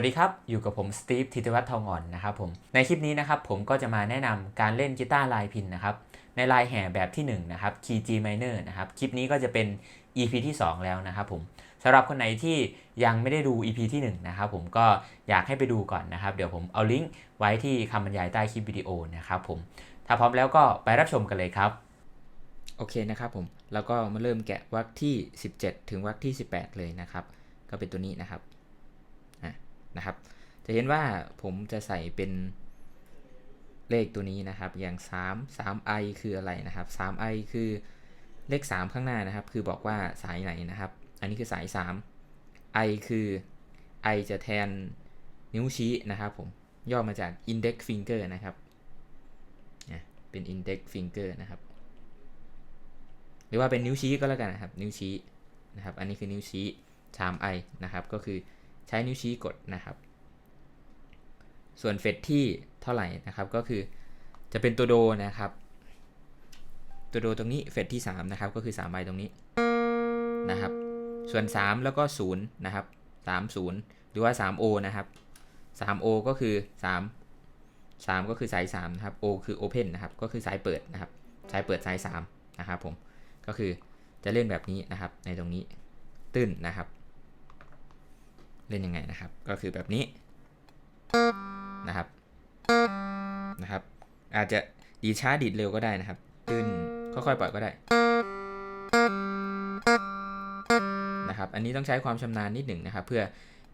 วัสดีครับ อยู่กับผมสตีฟธิติวัฒน์ทองอ่อนนะครับผม ในคลิปนี้นะครับผมก็จะมาแนะนำการเล่นกีตาร์ลายพินนะครับ ในลายแห่แบบที่1นะครับคีย์ G minor นะครับ คลิปนี้ก็จะเป็น EP ที่ 2 แล้วนะครับผมสำหรับคนไหนที่ยังไม่ได้ดู EP ที่1นะครับผมก็อยากให้ไปดูก่อนนะครับ เดี๋ยวผมเอาลิงก์ไว้ที่คำบรรยายใต้คลิปวิดีโอนะครับผม ถ้าพร้อมแล้วก็ไปรับชมกันเลยครับ โอเคนะครับผมแล้วก็มาเริ่มแกะวรรคที่ 17 ถึงวรรคที่ 18 เลยนะครับ ก็เป็นตัวนี้นะครับ นะครับ จะเห็นว่าผมจะใส่เป็นเลขตัวนี้นะครับ อย่าง 3 3i คืออะไรนะครับ 3i คือเลข 3 ข้างหน้านะครับ คือบอกว่าสายไหนนะครับ อันนี้คือสาย 3 i คือ i จะแทนนิ้วชี้นะครับผม ย่อมาจาก index finger นะครับอะเป็น index finger นะครับ หรือว่าเป็นนิ้วชี้ก็แล้วกันนะครับ นิ้วชี้นะครับ อันนี้คือนิ้วชี้ 3i นะครับ ก็คือ ใช้นิ้วชี้กดนะครับ ส่วนเฟดที่เท่าไหร่นะครับก็คือจะเป็นตัวโดนะครับ ตัวโดตรงนี้เฟดที่ 3 นะครับ ก็คือ3ใบตรงนี้นะครับ ส่วน 3 แล้วก็0นะครับ3 0 หรือว่า 3O นะครับ 3O ก็คือ 3 3 ก็คือสาย3นะครับ O คือ Open นะครับ ก็คือสายเปิดนะครับ สายเปิดสาย3นะครับผมก็คือจะเล่นแบบนี้นะครับในตรงนี้ตื้นนะครับ เล่นยังไงนะครับ ก็คือแบบนี้นะครับนะครับ อาจจะดีช้าดีดเร็วก็ได้นะครับตื้นค่อยๆปล่อยก็ได้นะครับ อันนี้ต้องใช้ความชำนาญนิดหนึ่งนะครับ เพื่อ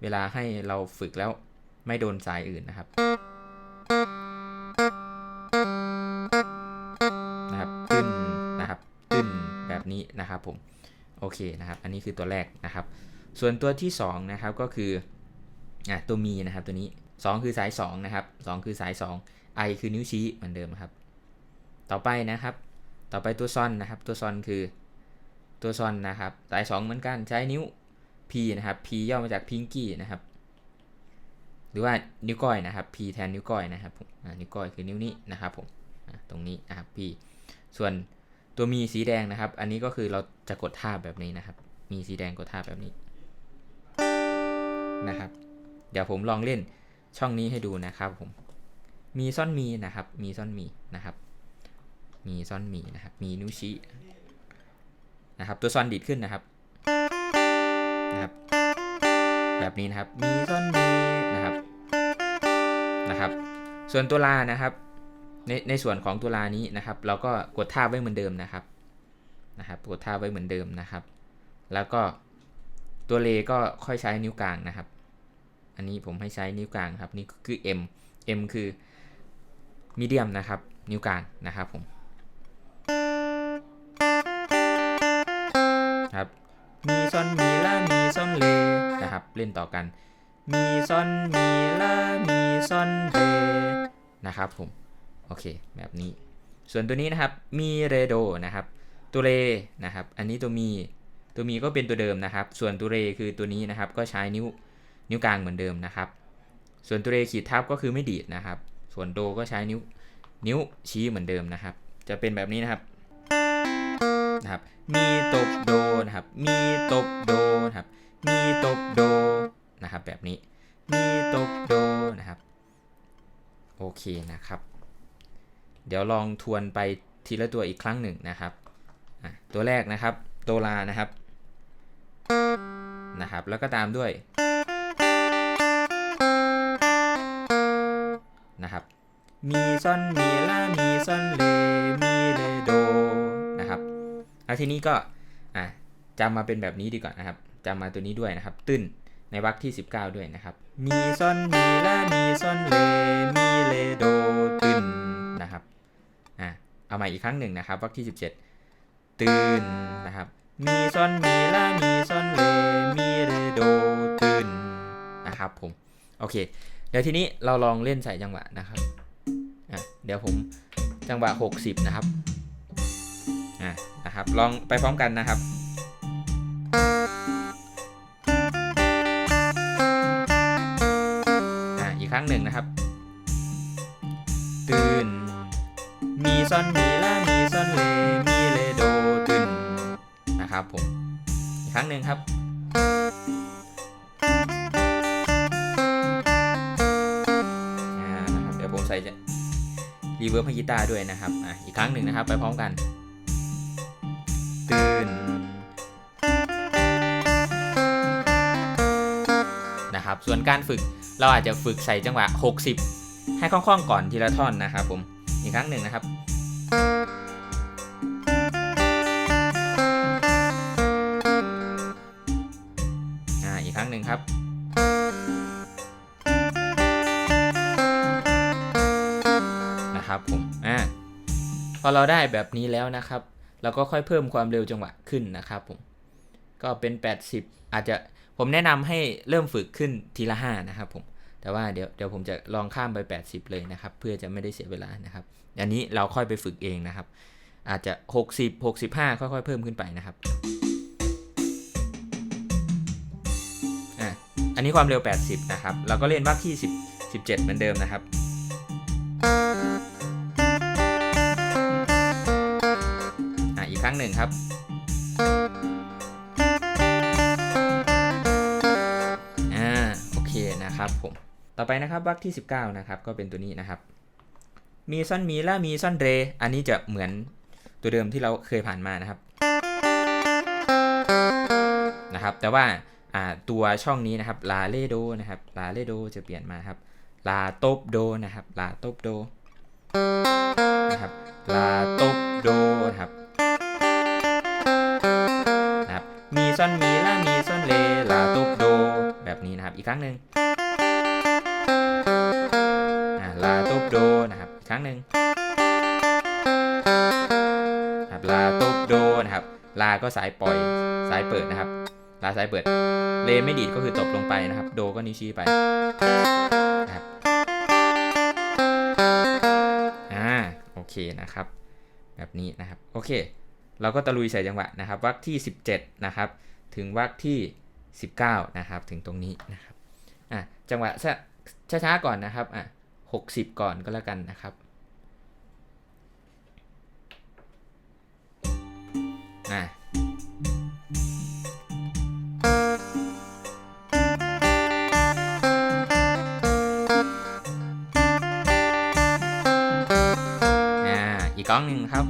เวลาให้เราฝึกแล้วไม่โดนสายอื่นนะครับนะครับตื้นนะครับตื้นแบบนี้นะครับผมโอเคนะครับ อันนี้คือตัวแรกนะครับ ส่วนตัวที่2นะครับก็คืออะตัวมีนะครับตัวนี้ 2 คือสาย2นะครับ2คือสาย 2 i คือนิ้วชี้เหมือนเดิมครับ ต่อไปนะครับ ต่อไปตัวซอนนะครับ ตัวซอนคือตัวซอนนะครับ สาย 2 เหมือนกันใช้นิ้ว p นะครับ p ย่อมาจาก pinky นะครับ หรือว่านิ้วก้อยนะครับ p แทนนิ้วก้อยนะครับผมนิ้วก้อยคือนิ้วนี้นะครับผมตรงนี้นะครับ p ส่วนตัวมีสีแดงนะครับ อันนี้ก็คือเราจะกดท่าแบบนี้นะครับ มีสีแดงกดท่าแบบนี้ นะครับ เดี๋ยวผมลองเล่นช่องนี้ให้ดูนะครับผม มีซ่อนมีนะครับ มีซ่อนมีนะครับ มีซ่อนมีนะครับ มีนิ้วชี้นะครับ ตัวซ่อนดีดขึ้นนะครับ นะครับ แบบนี้นะครับ มีซ่อนมีนะครับ นะครับ ส่วนตัวลานะครับ ในในส่วนของตัวลานี้นะครับ เราก็กดท่าไว้เหมือนเดิมนะครับ นะครับ กดท่าไว้เหมือนเดิมนะครับ แล้วก็ตัวเลก็ค่อยใช้นิ้วกลางนะครับ อันนี้ผมให้ใช้นิ้วกลางครับนี่คือ M M คือมีเดียมนะครับ นิ้วกลางนะครับผมครับมีซอนมีลามีซอนเลนะครับ เล่นต่อกัน มีซอนมีลามีซอนเลนะครับผมโอเคแบบนี้ ส่วนตัวนี้นะครับมีเรโดนะครับ ตัวเรนะครับ อันนี้ตัวมีตัวมีก็เป็นตัวเดิมนะครับ ส่วนตัวเรคือตัวนี้นะครับ ก็ใช้นิ้ว นิ้วกลางเหมือนเดิมนะครับ ส่วนตัวเรขีดทับก็คือไม่ดีดนะครับ ส่วนโดก็ใช้นิ้วนิ้วชี้เหมือนเดิมนะครับ จะเป็นแบบนี้นะครับนะครับ มีตบโดนะครับ มีตบโดนะครับ มีตบโดนะครับ แบบนี้ มีตบโดนะครับ โอเคนะครับ เดี๋ยวลองทวนไปทีละตัวอีกครั้งหนึ่งนะครับ ตัวแรกนะครับ โดลานะครับ นะครับ แล้วก็ตามด้วย นะครับ มีซอนมีลามีซอนเลมีเลโดนะครับแล้วทีนี้ก็อะจำมาเป็นแบบนี้ดีกว่านะครับจำมาตัวนี้ด้วยนะครับ ตื้นในวรรคที่ 19 ด้วยนะครับ มีซอนมีลามีซอนเลมีเลโดตื้นนะครับอะเอาใหม่อีกครั้งหนึ่งนะครับวรรคที่ 17 ตื้นนะครับมีซอนมีลามีซอนเลมีเลโดตื้นนะครับผมโอเคเดี๋ยวทีนี้เราลองเล่นใส่จังหวะนะครับอะเดี๋ยวผมจังหวะ 60 นะครับอะนะครับ ลองไปพร้อมกันนะครับอะอีกครั้งหนึ่งนะครับ ตื่น มีซอนมีลามีซอนเลมีเลโดตื่นนะครับผมอีกครั้งหนึ่งครับ รีเวิร์บให้กีตาร์ด้วยนะครับอะอีกครั้งหนึ่งนะครับ ไปพร้อมกันตื่นนะครับ ส่วนการฝึกเราอาจจะฝึกใส่จังหวะ 60 ให้คล่องๆก่อนทีละท่อนนะครับผมอีกครั้งหนึ่งนะครับ เราได้แบบนี้แล้วนะครับ เราก็ค่อยเพิ่มความเร็วจังหวะขึ้นนะครับผม ก็เป็น 80 อาจจะผมแนะนำให้เริ่มฝึกขึ้นทีละ 5 นะครับผม แต่ว่าเดี๋ยวเดี๋ยวผมจะลองข้ามไป 80 เลยนะครับ เพื่อจะไม่ได้เสียเวลานะครับ อันนี้เราค่อยไปฝึกเองนะครับ อาจจะ 60 65 ค่อยๆ เพิ่มขึ้นไปนะครับอะอันนี้ความเร็ว 80 นะครับ เราก็เล่นวรรคที่10 17 เหมือนเดิมนะครับ อีกครั้งหนึ่งครับ อ่า โอเคนะครับผม ต่อไปนะครับวรรคที่ 19 นะครับ ก็เป็นตัวนี้นะครับ มีซ่อนมีและมีซ่อนเร อันนี้จะเหมือนตัวเดิมที่เราเคยผ่านมานะครับ นะครับ แต่ว่าอ่าตัวช่องนี้นะครับ ลาเลโดนะครับ ลาเลโดจะเปลี่ยนมาครับ ลาโตบโดนะครับ ลาโตบโดนะครับ ลาโตบโดนะครับ ซอนมีและมีซอนเลลาโตบโด แบบนี้นะครับ อีกครั้งหนึ่งลาโตบโดนะครับ อีกครั้งหนึ่งครับลาโตบโดนะครับ ลาก็สายปล่อยสายเปิดนะครับ ลาซ้ายเปิด เลไม่ดีดก็คือตบลงไปนะครับ โดก็นิ้วชี้ไปนะครับอ่าโอเคนะครับ แบบนี้นะครับ โอเค เราก็ตะลุยใส่จังหวะนะครับวรรคที่ 17 นะครับ ถึงวรรคที่ 19 นะครับ ถึงตรงนี้นะครับอะจังหวะช้าๆก่อนนะครับอะ60 ก่อนก็แล้วกันนะครับอะอ่าอีกครั้งหนึ่งครับ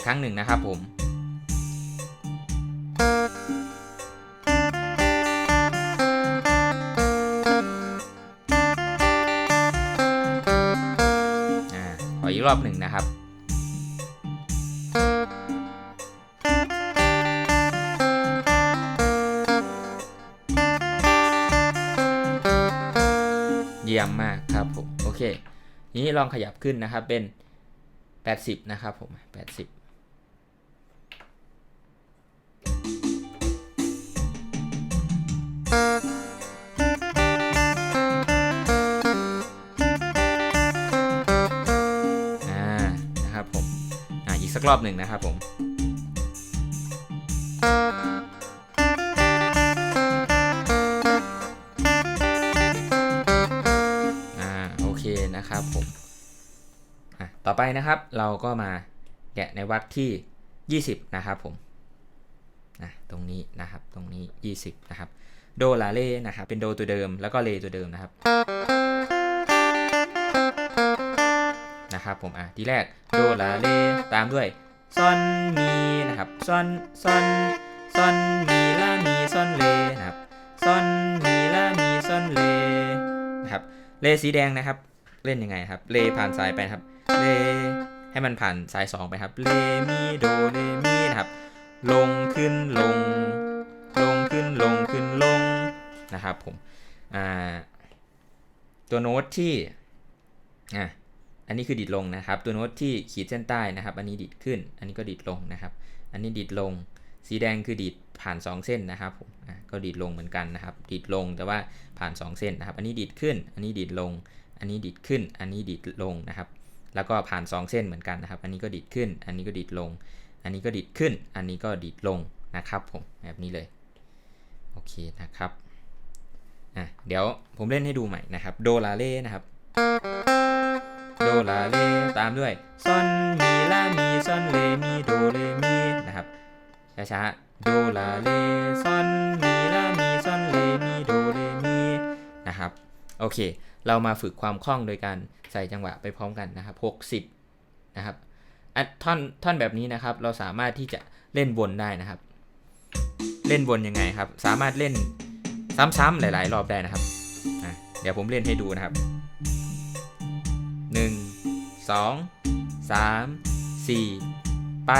อีกครั้งหนึ่งนะครับผมอ่าขออีกรอบหนึ่งนะครับเยี่ยมมากครับผม โอเค นี้ลองขยับขึ้นนะครับเป็น 80 นะครับผม 80 รอบหนึ่งนะครับผมอ่าโอเคนะครับผมต่อไปนะครับเราก็มาแกะในวรรคที่ 20 นะครับผมนะตรงนี้นะครับตรงนี้ 20 นะครับ โดลาเล่นะครับเป็นโดตัวเดิมแล้วก็เลตัวเดิมนะครับ นะครับผมอะทีแรกโดลาเลตามด้วยซอนมีนะครับซอนซอนซอนมีลามีซอนเลนะครับซอนมีลามีซอนเลนะครับเลสีแดงนะครับ เล่นยังไงครับ เลผ่านสายไปครับเลให้มันผ่านสายสองไปครับเลมีโดเลมีนะครับ ลงขึ้นลง ลงขึ้นลงขึ้นลงนะครับผมอ่าตัวโน้ตที่อะ อันนี้คือดีดลงนะครับ ตัวโน้ตที่ขีดเส้นใต้นะครับ อันนี้ดีดขึ้น อันนี้ก็ดีดลงนะครับ อันนี้ดีดลง สีแดงคือดีดผ่าน 2 เส้นนะครับผมก็ดีดลงเหมือนกันนะครับดีดลงแต่ว่าผ่าน 2 เส้นนะครับ อันนี้ดีดขึ้น อันนี้ดีดลง อันนี้ดีดขึ้น อันนี้ดีดลงนะครับ แล้วก็ผ่าน 2 เส้นเหมือนกันนะครับ อันนี้ก็ดีดขึ้น อันนี้ก็ดีดลง อันนี้ก็ดีดขึ้น อันนี้ก็ดีดลงนะครับผมแบบนี้เลย โอเคนะครับอะเดี๋ยวผมเล่นให้ดูใหม่นะครับ โดลาเล่นะครับ ลาเลตามด้วยซอนมีลามีซอนเลมีโดเลมีนะครับช้าๆโดลาเลซอนมีลามีซอนเลมีโดเลมีนะครับโอเค เรามาฝึกความคล่องโดยการใส่จังหวะไปพร้อมกันนะครับ 60 นะครับท่อนท่อนแบบนี้นะครับ เราสามารถที่จะเล่นวนได้นะครับ เล่นวนยังไงครับ สามารถเล่นซ้ำๆหลาย ๆ รอบได้นะครับ เดี๋ยวผมเล่นให้ดูนะครับ 1 2 3 4 ไป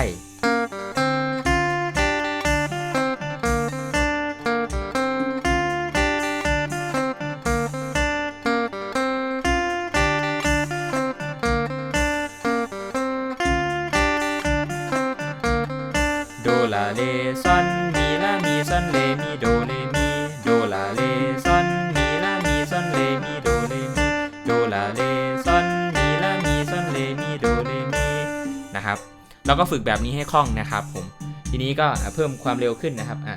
ก็ฝึกแบบนี้ให้คล่องนะครับผม ทีนี้ก็เพิ่มความเร็วขึ้นนะครับอะ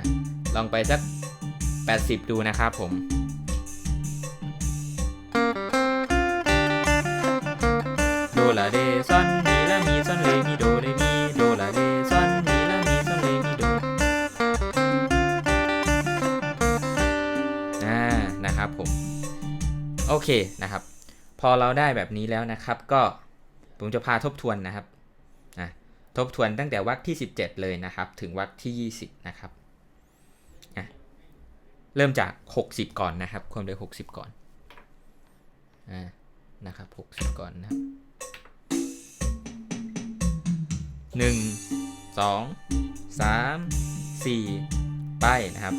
ลองไปสัก 80 ดูนะครับผมโดลาเลซอนมีลามีซอนเลมีโดเลมีโดลาเลซอนมีลามีซอนเลมีโดอ่านะครับผม โอเคนะครับ พอเราได้แบบนี้แล้วนะครับ ก็ผมจะพาทบทวนนะครับ ทบทวนตั้งแต่วรรคที่ 17 เลยนะครับ ถึงวรรคที่ 20 นะครับ เริ่มจาก 60 ก่อนนะครับ ความเร็ว 60 ก่อนอ่านะครับ 60 ก่อนนะครับหนึ่งสองสามสี่ไปนะครับ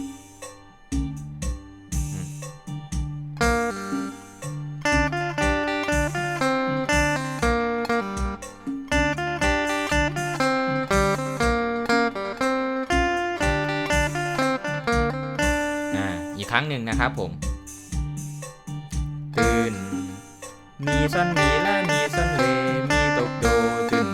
นะครับผม ตื่น มีซอนมีและมีซอนเลมีตกโดตื่น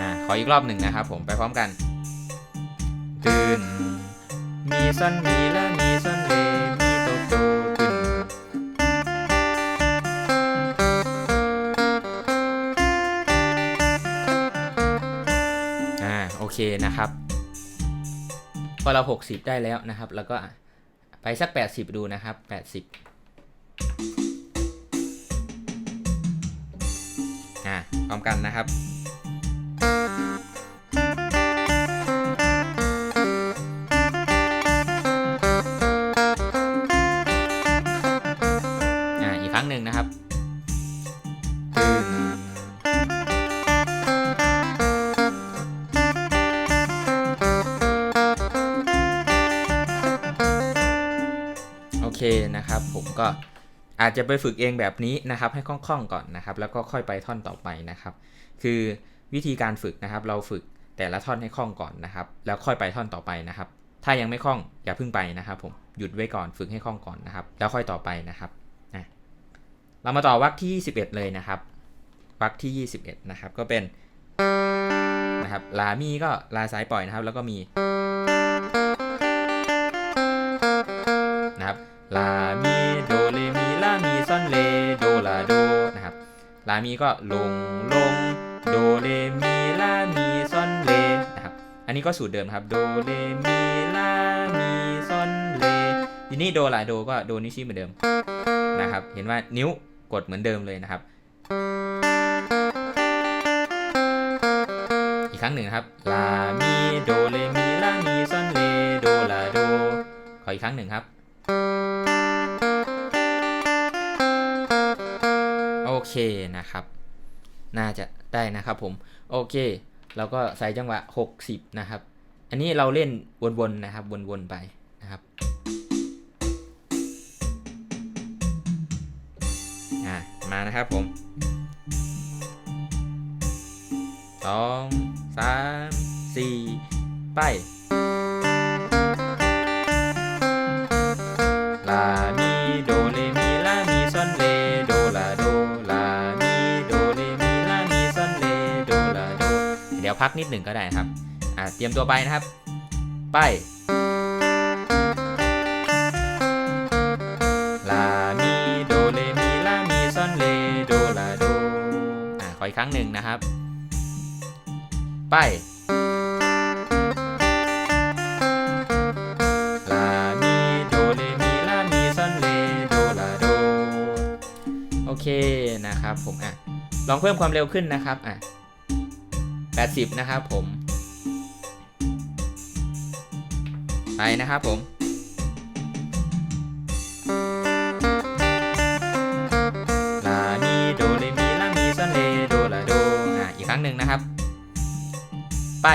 อะขออีกรอบหนึ่งนะครับผมไปพร้อมกัน ตื่น มีซอนมีและ นะครับ พอเรา 60 ได้แล้วนะครับ แล้วก็ไปสัก 80 ดูนะครับ 80อ่าพร้อมกันนะครับอ่าอีกครั้งหนึ่งนะครับ นะครับ ผมก็อาจจะไปฝึกเองแบบนี้นะครับ ให้คล่องๆก่อนนะครับ แล้วก็ค่อยไปท่อนต่อไปนะครับ คือวิธีการฝึกนะครับ เราฝึกแต่ละท่อนให้คล่องก่อนนะครับ แล้วค่อยไปท่อนต่อไปนะครับ ถ้ายังไม่คล่องอย่าเพิ่งไปนะครับ ผมหยุดไว้ก่อนฝึกให้คล่องก่อนนะครับ แล้วค่อยต่อไปนะครับนะเรามาต่อวรรคที่ 21 เลยนะครับวรรคที่ 21 นะครับ ก็เป็นนะครับลามีก็ลาซ้ายปล่อยนะครับ แล้วก็มี ลา มี โด เร มี ลา มี ซอน เล โด ลา โด นะครับ ลา มี ก็ลง ลง โด เร มี ลา มี ซอน เล นะครับ อันนี้ก็สูตรเดิมครับ โด เร มี ลา มี ซอน เล ทีนี้โด ลา โด ก็โดนิชิเหมือนเดิม นะครับ เห็นว่านิ้วกดเหมือนเดิมเลยนะครับ อีกครั้งหนึ่งครับ ลา มี โดเลมี ลา มี ซอน เล โด ลา โด ขออีกครั้งหนึ่งครับ เคนะครับ น่าจะได้นะครับผม โอเค เราก็ใส่จังหวะ 60 นะครับ อันนี้เราเล่นวนๆนะครับ วนๆไปนะครับ อะมานะครับผมสองสามสี่ไป พักนิดหนึ่งก็ได้ครับเตรียมตัวไปนะครับ ไปลามีโดเลมีลามีซอนเลโดลาโดอ่าขออีกครั้งหนึ่งนะครับ ไปโอเคนะครับผมอะลองเพิ่มความเร็วขึ้นนะครับอะ 80 นะครับผม ไปนะครับผม ลา มีโดเรมีลา มีซอนเลโดลาโด อะ อีกครั้งหนึ่งนะครับ ไป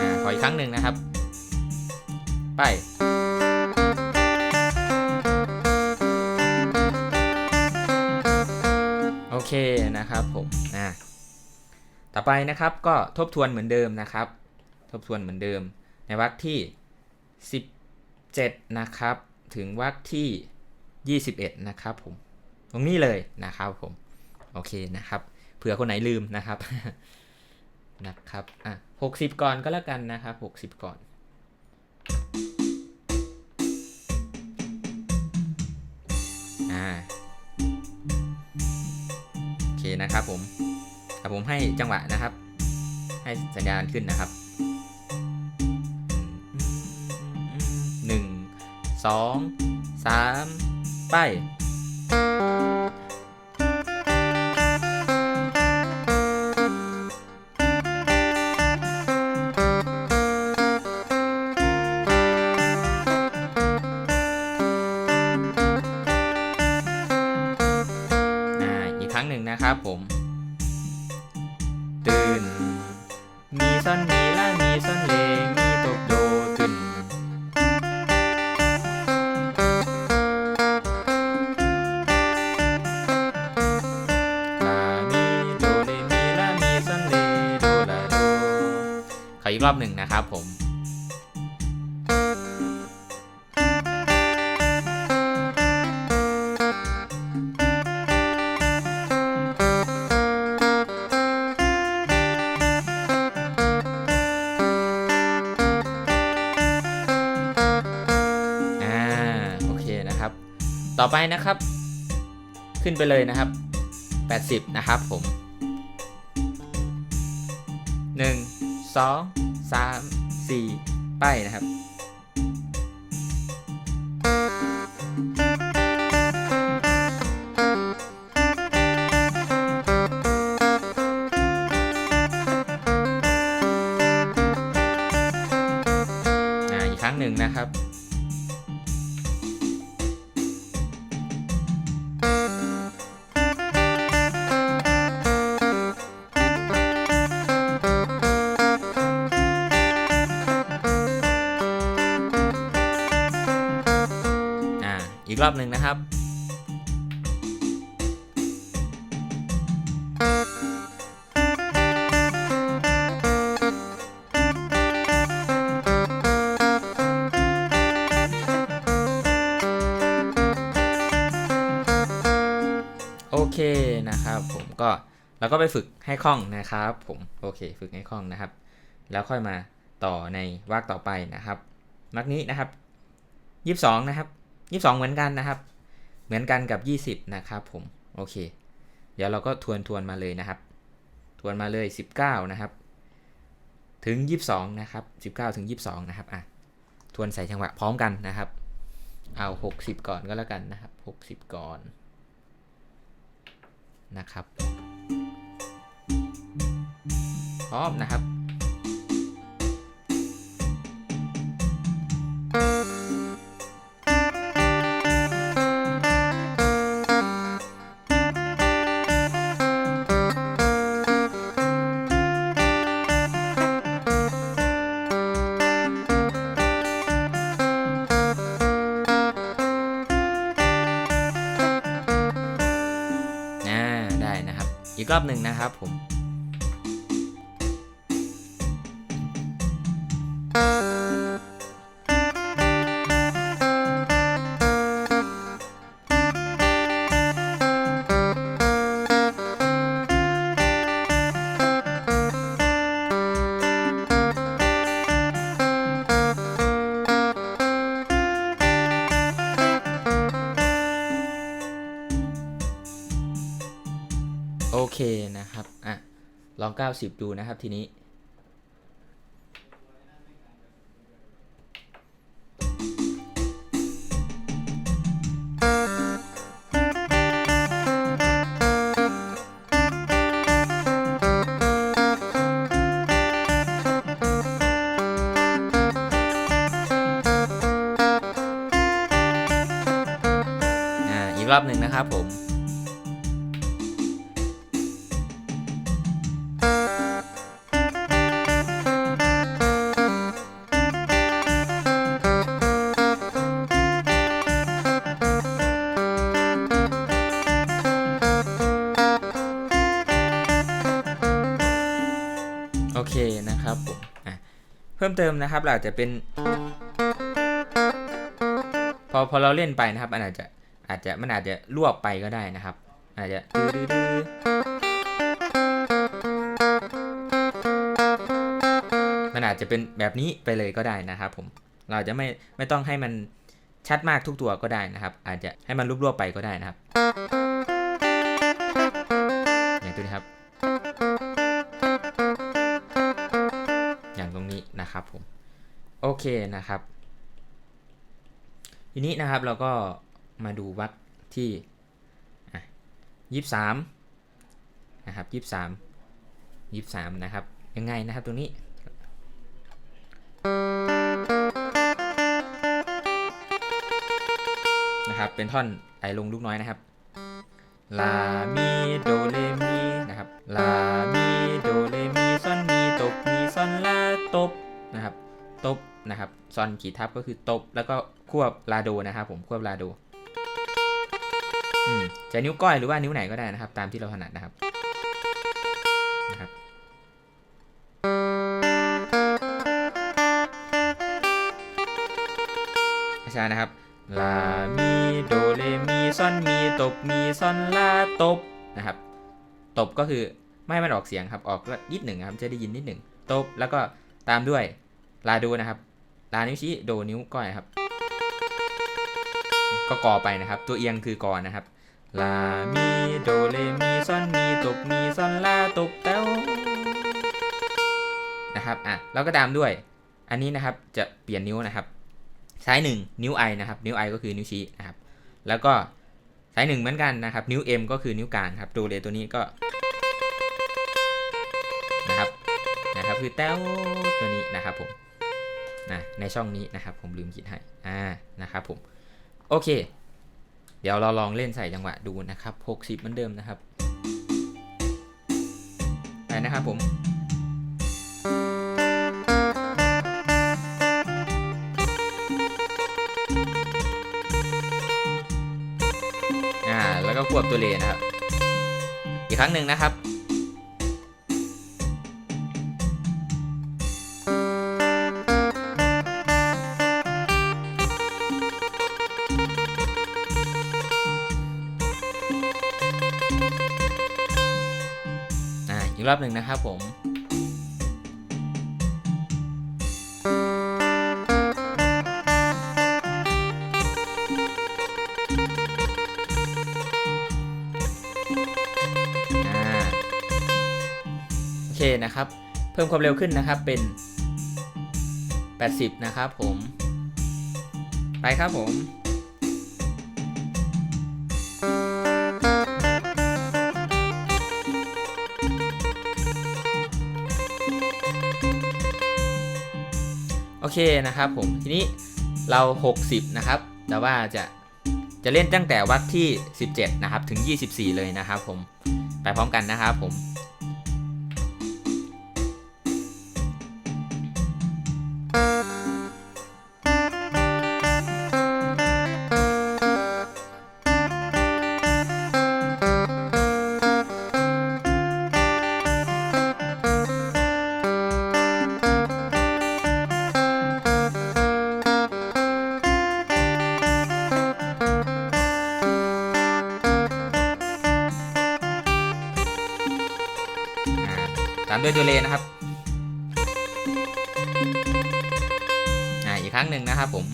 อ่าขออีกครั้งหนึ่งนะครับ ไป เคนะครับผมอ่าต่อไปนะครับก็ทบทวนเหมือนเดิมนะครับ ทบทวนเหมือนเดิม ในวรรคที่ 17 นะครับ ถึงวรรคที่ 21 นะครับผมตรงนี้เลยนะครับผมโอเคนะครับเผื่อคนไหนลืมนะครับนะครับอะ60ก่อนก็แล้วกันนะครับ60ก่อน อ่า นะครับผมอะผมให้จังหวะนะครับ ให้สัญญาณขึ้นนะครับหนึ่งสองสามไป นะครับผม ต่อไปนะครับ ขึ้นไปเลยนะครับ 80 นะครับผม 1 2 3 4 ไปนะครับ ก็เราก็ไปฝึกให้คล่องนะครับผมโอเค ฝึกให้คล่องนะครับ แล้วค่อยมาต่อในวรรคต่อไปนะครับวรรคนี้นะครับยี่สิบสองนะครับยี่สิบสองเหมือนกันนะครับ เหมือนกันกับยี่สิบนะครับผมโอเค เดี๋ยวเราก็ทวนทวนมาเลยนะครับ ทวนมาเลยสิบเก้านะครับ ถึงยี่สิบสองนะครับสิบเก้าถึงยี่สิบสองนะครับอะทวนใส่จังหวะพร้อมกันนะครับ เอาหกสิบก่อนก็แล้วกันนะครับหกสิบก่อน นะครับพร้อมนะครับ กรอบหนึ่งนะครับผม นะครับอะลอง 90 ดูนะครับทีนี้ มเติมนะครับเราอาจจะเป็น พอพอเราเล่นไปนะครับมันอาจจะอาจจะมันอาจจะลวกไปก็ได้นะครับ อาจจะมันอาจจะเป็นแบบนี้ไปเลยก็ได้นะครับผมเราจะไม่ไม่ต้องให้มันชัดมากทุกตัวก็ได้นะครับ อาจจะให้มันรวบๆไปก็ได้นะครับอย่างตัวนี้ครับ นะครับผมโอเคนะครับ ทีนี้นะครับเราก็มาดูวัดที่ยี่สามนะครับยี่สามยี่สามนะครับ ยังไงนะครับตรงนี้นะครับเป็นท่อนไอลงลูกน้อยนะครับลามีโดเลมีนะครับลามีโดเลมีซอนมีตบมีซอนลาตบ นะครับ ตบนะครับซอนขีดทับก็คือตบ แล้วก็ควบลาโดนะครับผมควบลาโดจะนิ้วก้อยหรือว่านิ้วไหนก็ได้นะครับ ตามที่เราถนัดนะครับนะครับช้านะครับลามีโดเลมีซอนมีตบมีซอนลาตบนะครับ ตบก็คือไม่ให้มันออกเสียงครับออกก็นิดหนึ่งครับจะได้ยินนิดหนึ่งตบแล้วก็ ตามด้วยลาโดนะครับลานิ้วชี้โดนิ้วก้อยครับ ก็กอไปนะครับ ตัวเอียงคือกอนะครับลามีโดเลมีซอนมีตบมีซอนลาตบแต้วนะครับอะแล้วก็ตามด้วย อันนี้นะครับจะเปลี่ยนนิ้วนะครับ ซ้ายหนึ่งนิ้วไอนะครับ นิ้วไอก็คือนิ้วชี้นะครับ แล้วก็ซ้ายหนึ่งเหมือนกันนะครับ นิ้ว M ก็คือนิ้วกลางครับ โดเลตัวนี้ก็ คือแต้วตัวนี้นะครับผมนะในช่องนี้นะครับผมลืมคิดให้อ่านะครับผมโอเค เดี๋ยวเราลองเล่นใส่จังหวะดูนะครับ 60เหมือนเดิมนะครับไปนะครับผมอ่าแล้วก็ควบตัวเลนะครับ อีกครั้งหนึ่งนะครับ รอบหนึ่งนะครับผมอ่าโอเคนะครับ เพิ่มความเร็วขึ้นนะครับเป็น 80 นะครับผม ไปครับผม นะครับผมทีนี้เรา 60 นะครับแต่ว่าจะจะเล่นตั้งแต่วัดที่ 17 นะครับ ถึง 24 เลยนะครับผม ไปพร้อมกันนะครับผมามด้วยตัวเลนะครับ อ่า อีกครั้งหนึ่งนะครับผม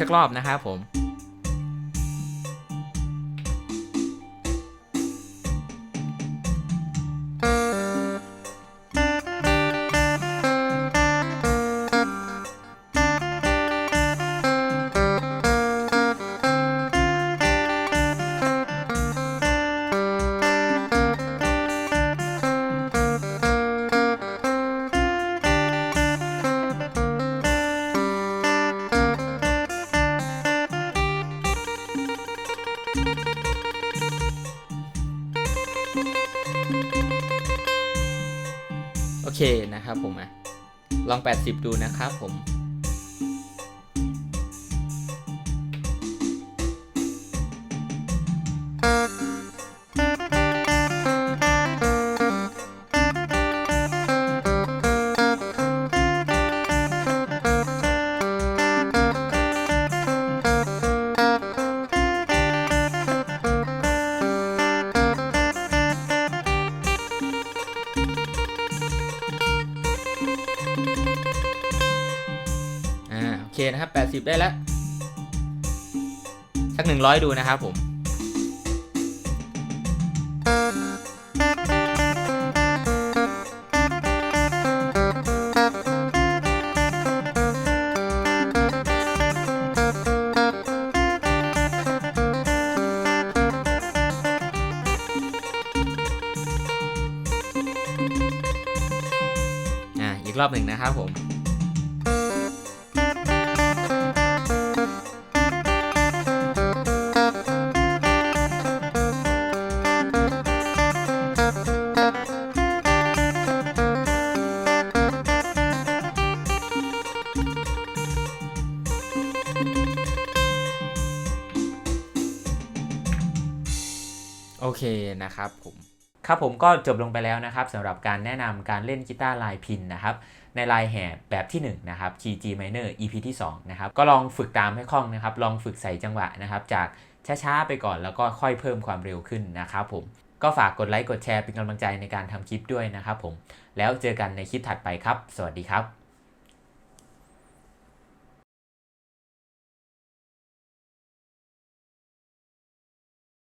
สักรอบนะครับผม 80 ดูนะครับผมอ่า 80 ได้แล้ว สัก 100 ดูนะครับผมอ่าอีกรอบหนึ่งนะครับผม นะครับผมครับผมก็จบลงไปแล้วนะครับสำหรับการแนะนำการเล่นกีตาร์ลายพินนะครับในลายแห่แบบที่1นะครับ Key G minor EP ที่2นะครับก็ลองฝึกตามให้คล่องนะครับ ลองฝึกใส่จังหวะนะครับ จากช้าๆไปก่อนแล้วก็ค่อยเพิ่มความเร็วขึ้นนะครับผมก็ฝากกดไลค์กดแชร์เป็นกำลังใจในการทำคลิปด้วยนะครับผมแล้วเจอกันในคลิปถัดไปครับ สวัสดีครับ